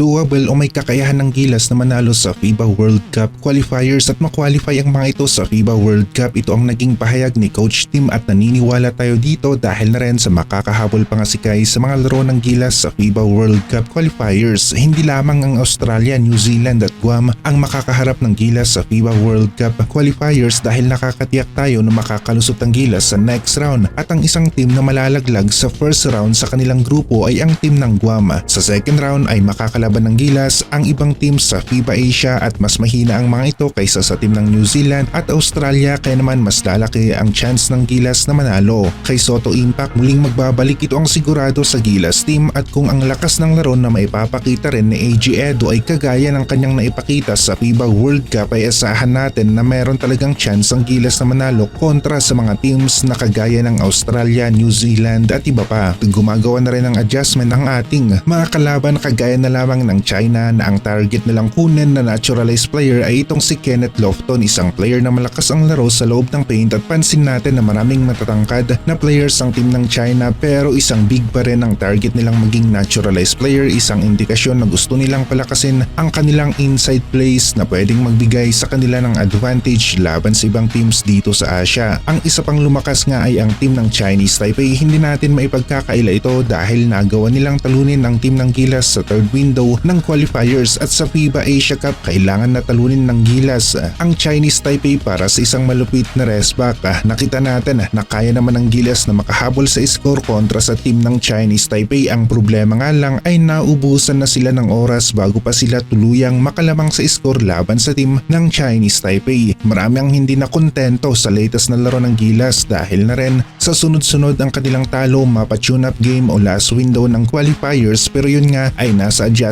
doable o may kakayahan ng gilas na manalo sa FIBA World Cup qualifiers at makwalify ang mga ito sa FIBA World Cup. Ito ang naging pahayag ni Coach Tim at naniniwala tayo dito dahil na rin sa makakahabol pa nga si Kai sa mga laro ng gilas sa FIBA World Cup qualifiers. Hindi lamang ang Australia, New Zealand at Guam ang makakaharap ng gilas sa FIBA World Cup qualifiers dahil nakakatiyak tayo na makakalusot ang gilas sa next round at ang isang team na malalaglag sa first round sa kanilang grupo ay ang team ng Guam. Sa second round ay makakalaban ng gilas ang ibang team sa FIBA Asia at mas mahina ang mga ito kaysa sa team ng New Zealand at Australia kaya naman mas lalaki ang chance ng gilas na manalo. Kay Soto Impact muling magbabalik ito ang sigurado sa gilas team at kung ang lakas ng laro na maipapakita rin ni AG Edo ay kagaya ng kanyang naipakita sa FIBA World Cup ay asahan natin na meron talagang chance ang gilas na manalo kontra sa mga teams na kagaya ng Australia, New Zealand at iba pa. Gumagawa na rin ng adjustment ang ating mga kalaban kagaya na lamang ng China na ang target nilang kunin na naturalized player ay itong si Kenneth Lofton, isang player na malakas ang laro sa loob ng paint at pansin natin na maraming matatangkad na players ang team ng China pero isang big pa rin ang target nilang maging naturalized player, isang indikasyon na gusto nilang palakasin ang kanilang inside plays na pwedeng magbigay sa kanila ng advantage laban sa ibang teams dito sa Asia. Ang isa pang lumakas nga ay ang team ng Chinese Taipei, hindi natin maipagkakaila ito dahil nagawa nilang talunin ang team ng Gilas sa third window ng qualifiers at sa FIBA Asia Cup kailangan na talunin ng Gilas ang Chinese Taipei para sa isang malupit na restback. Ah, Nakita natin na kaya naman ng Gilas na makahabol sa score kontra sa team ng Chinese Taipei. Ang problema nga lang ay naubusan na sila ng oras bago pa sila tuluyang makalamang sa score laban sa team ng Chinese Taipei. Marami ang hindi na kontento sa latest na laro ng Gilas dahil na rin sa sunod-sunod ang kanilang talo mapa-tune up game o last window ng qualifiers pero yun nga ay nasa adjustment.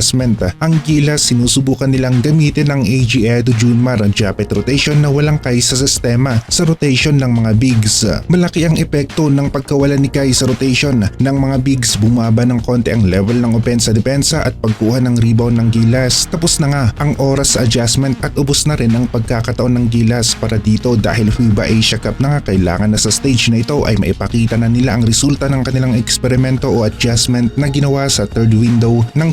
Ang Gilas sinusubukan nilang gamitin ng AG Edo Junmar ang Japet rotation na walang Kai sa sistema sa rotation ng mga bigs. Malaki ang epekto ng pagkawala ni Kai sa rotation ng mga bigs bumaba ng konti ang level ng opensa depensa at pagkuha ng rebound ng Gilas. Tapos na nga ang oras adjustment at ubos na rin ang pagkakataon ng Gilas para dito dahil FIBA Asia Cup na nga kailangan na sa stage na ito ay maipakita na nila ang resulta ng kanilang eksperimento o adjustment na ginawa sa third window ng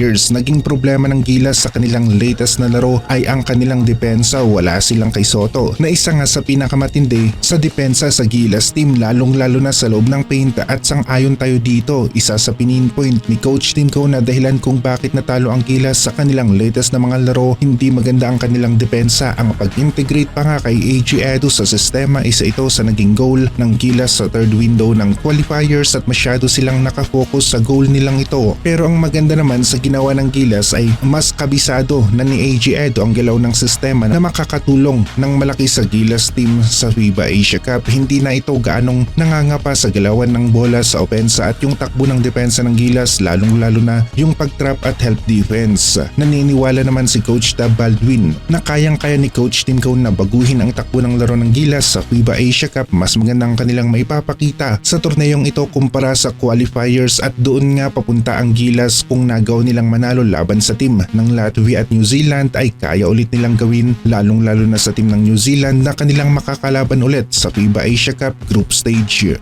qualifiers. Naging problema ng Gilas sa kanilang latest na laro ay ang kanilang depensa wala silang kay Soto na isa nga sa pinakamatindi sa depensa sa Gilas team lalong lalo na sa loob ng paint at sang ayon tayo dito isa sa pininpoint ni Coach Tim Ko na dahilan kung bakit natalo ang Gilas sa kanilang latest na mga laro hindi maganda ang kanilang depensa ang pag-integrate pa nga kay AG Edo sa sistema isa ito sa naging goal ng Gilas sa third window ng qualifiers at masyado silang nakafocus sa goal nilang ito pero ang maganda naman sa ginawa ng Gilas ay mas kabisado na ni AG Edo ang galaw ng sistema na makakatulong ng malaki sa Gilas team sa FIBA Asia Cup hindi na ito gaanong nangangapa sa galawan ng bola sa opensa at yung takbo ng depensa ng Gilas lalong lalo na yung pag-trap at help defense. Naniniwala naman si Coach Tab Baldwin na kayang-kaya ni Coach Tim Cone na baguhin ang takbo ng laro ng Gilas sa FIBA Asia Cup mas maganda ang kanilang maipapakita sa torneyong ito kumpara sa qualifiers at doon nga papunta ang Gilas kung nagaw nilang manalo laban sa team ng Latvia at New Zealand ay kaya ulit nilang gawin lalong lalo na sa team ng New Zealand na kanilang makakalaban ulit sa FIBA Asia Cup group stage.